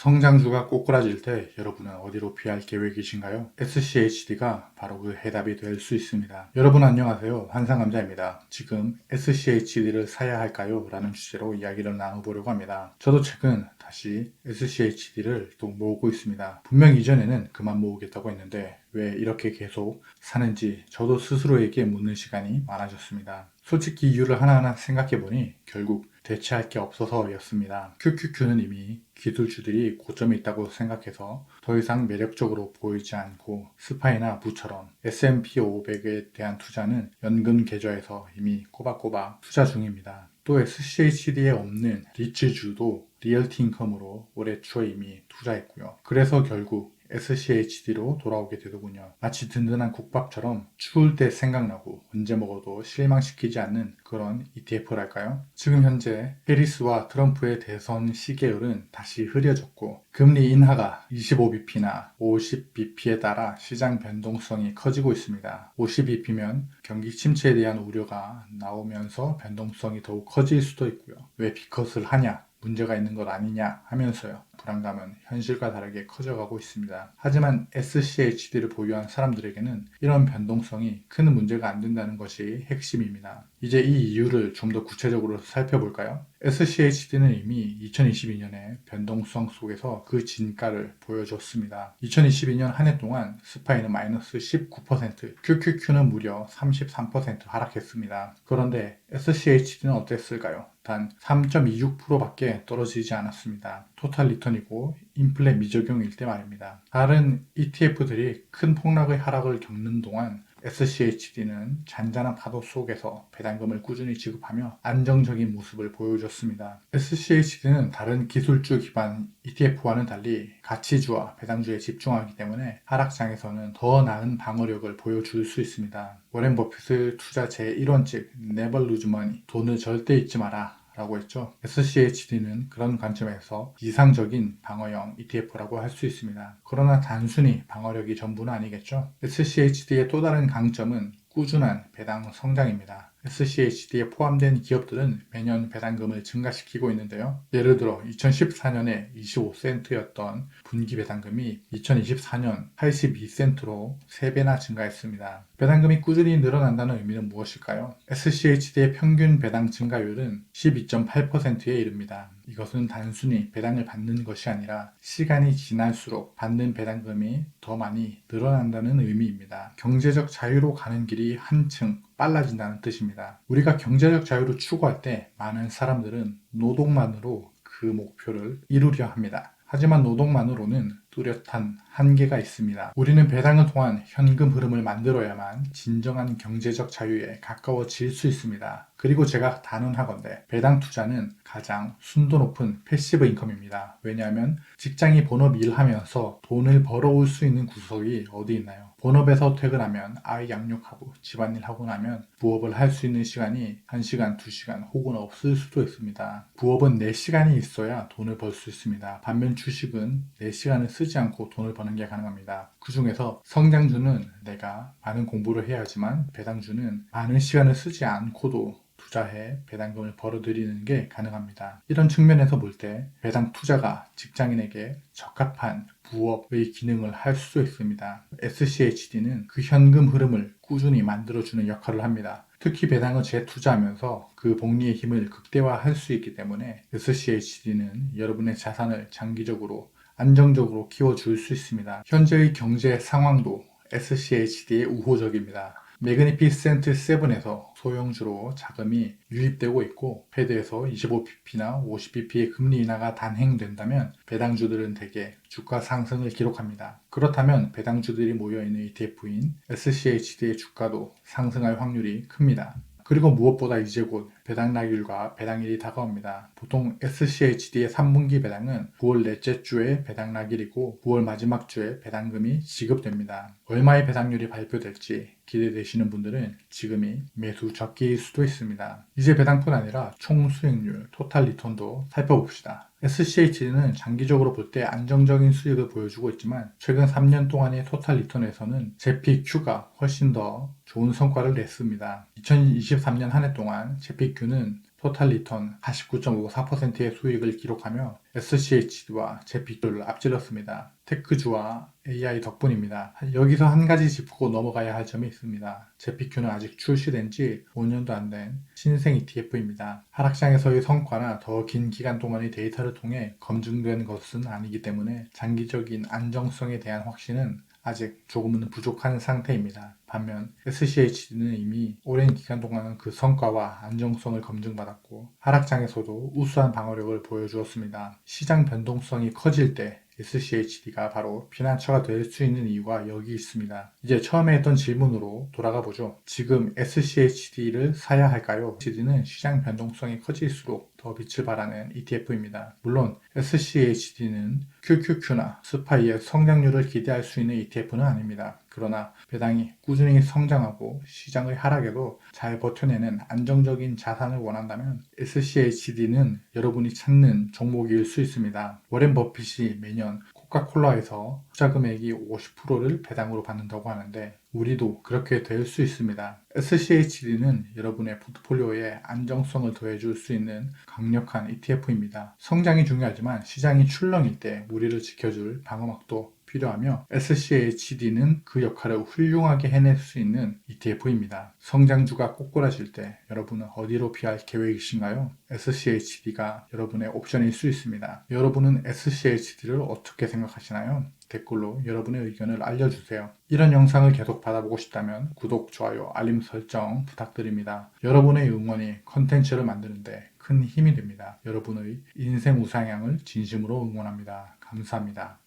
성장주가 꼬꾸라질 때 여러분은 어디로 피할 계획이신가요? SCHD가 바로 그 해답이 될 수 있습니다. 여러분 안녕하세요. 환상감자입니다. 지금 SCHD를 사야 할까요? 라는 주제로 이야기를 나눠보려고 합니다. 저도 최근 다시 SCHD를 또 모으고 있습니다. 분명 이전에는 그만 모으겠다고 했는데 왜 이렇게 계속 사는지 저도 스스로에게 묻는 시간이 많아졌습니다. 솔직히 이유를 하나하나 생각해보니 결국 대체할 게 없어서였습니다. QQQ는 이미 기술주들이 고점에 있다고 생각해서 더 이상 매력적으로 보이지 않고 스파이나 부처럼 S&P 500에 대한 투자는 연금 계좌에서 이미 꼬박꼬박 투자 중입니다. 또 SCHD에 없는 리츠주도 리얼티 인컴으로 올해 초에 이미 투자했고요. 그래서 결국 SCHD로 돌아오게 되더군요. 마치 든든한 국밥처럼 추울 때 생각나고 언제 먹어도 실망시키지 않는 그런 ETF랄까요? 지금 현재 해리스와 트럼프의 대선 시계열은 다시 흐려졌고 금리 인하가 25bp나 50bp에 따라 시장 변동성이 커지고 있습니다. 50bp면 경기 침체에 대한 우려가 나오면서 변동성이 더욱 커질 수도 있고요. 왜 비컷을 하냐? 문제가 있는 것 아니냐 하면서요. 불안감은 현실과 다르게 커져가고 있습니다. 하지만 SCHD를 보유한 사람들에게는 이런 변동성이 큰 문제가 안 된다는 것이 핵심입니다. 이제 이 이유를 좀 더 구체적으로 살펴볼까요? SCHD는 이미 2022년에 변동성 속에서 그 진가를 보여줬습니다. 2022년 한 해 동안 스파이는 마이너스 19%, QQQ는 무려 33% 하락했습니다. 그런데 SCHD는 어땠을까요? 단 3.26%밖에 떨어지지 않았습니다. 토탈 리턴이고 인플레 미적용일 때 말입니다. 다른 ETF들이 큰 폭락의 하락을 겪는 동안 SCHD는 잔잔한 파도 속에서 배당금을 꾸준히 지급하며 안정적인 모습을 보여줬습니다. SCHD는 다른 기술주 기반 ETF와는 달리 가치주와 배당주에 집중하기 때문에 하락장에서는 더 나은 방어력을 보여줄 수 있습니다. 워렌 버핏의 투자 제1원칙 Never Lose Money 돈을 절대 잊지 마라 라고 했죠. SCHD는 그런 관점에서 이상적인 방어형 ETF라고 할 수 있습니다. 그러나 단순히 방어력이 전부는 아니겠죠. SCHD의 또 다른 강점은 꾸준한 배당 성장입니다. SCHD에 포함된 기업들은 매년 배당금을 증가시키고 있는데요. 예를 들어 2014년에 25센트였던 분기 배당금이 2024년 82센트로 3배나 증가했습니다. 배당금이 꾸준히 늘어난다는 의미는 무엇일까요? SCHD의 평균 배당 증가율은 12.8%에 이릅니다. 이것은 단순히 배당을 받는 것이 아니라 시간이 지날수록 받는 배당금이 더 많이 늘어난다는 의미입니다. 경제적 자유로 가는 길이 한층 빨라진다는 뜻입니다. 우리가 경제적 자유를 추구할 때 많은 사람들은 노동만으로 그 목표를 이루려 합니다. 하지만 노동만으로는 뚜렷한 한계가 있습니다. 우리는 배당을 통한 현금 흐름을 만들어야만 진정한 경제적 자유에 가까워질 수 있습니다. 그리고 제가 단언하건대 배당 투자는 가장 순도 높은 패시브 인컴입니다. 왜냐하면 직장이 본업 일하면서 돈을 벌어올 수 있는 구석이 어디 있나요? 본업에서 퇴근하면 아이 양육하고 집안일 하고 나면 부업을 할 수 있는 시간이 1시간, 2시간 혹은 없을 수도 있습니다. 부업은 4시간이 있어야 돈을 벌 수 있습니다. 반면 주식은 4시간을 쓰지 않고 돈을 버는 게 가능합니다. 그 중에서 성장주는 내가 많은 공부를 해야 하지만 배당주는 많은 시간을 쓰지 않고도 투자해 배당금을 벌어들이는 게 가능합니다. 이런 측면에서 볼 때 배당 투자가 직장인에게 적합한 부업의 기능을 할 수 있습니다. SCHD는 그 현금 흐름을 꾸준히 만들어주는 역할을 합니다. 특히 배당을 재투자하면서 그 복리의 힘을 극대화할 수 있기 때문에 SCHD는 여러분의 자산을 장기적으로 안정적으로 키워줄 수 있습니다. 현재의 경제 상황도 SCHD의 우호적입니다. 매그니피센트 7에서 소형주로 자금이 유입되고 있고 패드에서 25bp나 50bp의 금리 인하가 단행된다면 배당주들은 대개 주가 상승을 기록합니다. 그렇다면 배당주들이 모여있는 ETF인 SCHD의 주가도 상승할 확률이 큽니다. 그리고 무엇보다 이제 곧 배당락일과 배당일이 다가옵니다. 보통 SCHD의 3분기 배당은 9월 넷째 주에 배당락일이고 9월 마지막 주에 배당금이 지급됩니다. 얼마의 배당률이 발표될지 기대되시는 분들은 지금이 매수 적기일 수도 있습니다. 이제 배당뿐 아니라 총 수익률, 토탈 리턴도 살펴봅시다. SCHD는 장기적으로 볼 때 안정적인 수익을 보여주고 있지만 최근 3년 동안의 토탈 리턴에서는 JPQ가 훨씬 더 좋은 성과를 냈습니다. 2023년 한 해 동안 JPQ는 토탈 리턴 49.54%의 수익을 기록하며 SCHD와 제피를 앞질렀습니다. 테크주와 AI 덕분입니다. 여기서 한 가지 짚고 넘어가야 할 점이 있습니다. 제피큐는 아직 출시된 지 5년도 안 된 신생 ETF입니다. 하락장에서의 성과나 더 긴 기간 동안의 데이터를 통해 검증된 것은 아니기 때문에 장기적인 안정성에 대한 확신은 아직 조금은 부족한 상태입니다. 반면 SCHD는 이미 오랜 기간 동안 그 성과와 안정성을 검증받았고 하락장에서도 우수한 방어력을 보여주었습니다. 시장 변동성이 커질 때 SCHD가 바로 피난처가 될 수 있는 이유가 여기 있습니다. 이제 처음에 했던 질문으로 돌아가 보죠. 지금 SCHD를 사야 할까요? SCHD는 시장 변동성이 커질수록 더 빛을 발하는 ETF입니다. 물론 SCHD는 QQQ나 스파이의 성장률을 기대할 수 있는 ETF는 아닙니다. 그러나 배당이 꾸준히 성장하고 시장의 하락에도 잘 버텨내는 안정적인 자산을 원한다면 SCHD는 여러분이 찾는 종목일 수 있습니다. 워렌 버핏이 매년 코카콜라에서 투자 금액이 50%를 배당으로 받는다고 하는데 우리도 그렇게 될 수 있습니다. SCHD는 여러분의 포트폴리오에 안정성을 더해줄 수 있는 강력한 ETF입니다. 성장이 중요하지만 시장이 출렁일 때 우리를 지켜줄 방어막도 필요하며 SCHD는 그 역할을 훌륭하게 해낼 수 있는 ETF입니다. 성장주가 꼬꾸라질 때 여러분은 어디로 피할 계획이신가요? SCHD가 여러분의 옵션일 수 있습니다. 여러분은 SCHD를 어떻게 생각하시나요? 댓글로 여러분의 의견을 알려주세요. 이런 영상을 계속 받아보고 싶다면 구독, 좋아요, 알림 설정 부탁드립니다. 여러분의 응원이 컨텐츠를 만드는데 큰 힘이 됩니다. 여러분의 인생 우상향을 진심으로 응원합니다. 감사합니다.